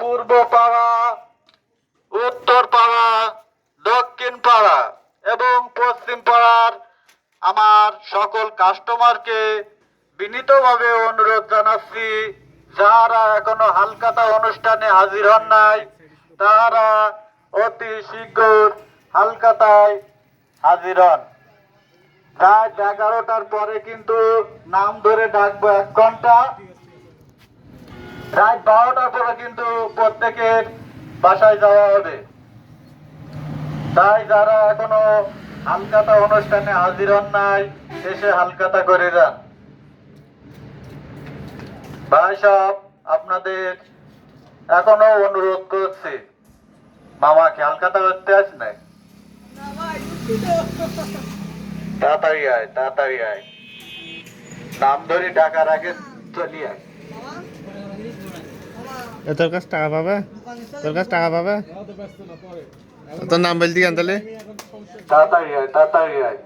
পূর্ব পাড়া, উত্তর পাড়া, দক্ষিণ পাড়া এবং পশ্চিম পাড়ার আমার সকল কাস্টমারকে বিনীতভাবে অনুরোধ জানাচ্ছি, যারা এখনও হালকাতা অনুষ্ঠানে হাজির হন নাই, তারা অতি শীঘ্র হালকাতায় হাজির হন। রাত এগারোটার পরে কিন্তু নাম ধরে ডাকবো এক ঘণ্টা। রাত বারোটার পরে কিন্তু প্রত্যেকের বাসায় যাওয়া হবে। তাই যারা এখনও হালকাতা অনুষ্ঠানে হাজির হন নাই, এসে হালকাতা করে যান। ভাই সব আপনাদের এখনও অনুরোধ করছি। মামাকে হালকাতা করতে আস নাই তাড়াতাড়ি আয় তাড়াতাড়ি আয়। নাম ধরে ডাকার আগে চলি আয়। তোর কাছে টাকা পাবে? তোর কাছে টাকা পাবে? তোর নাম বলতি কেন তাহলে তাড়াতাড়ি আয় তাড়াতাড়ি আয়।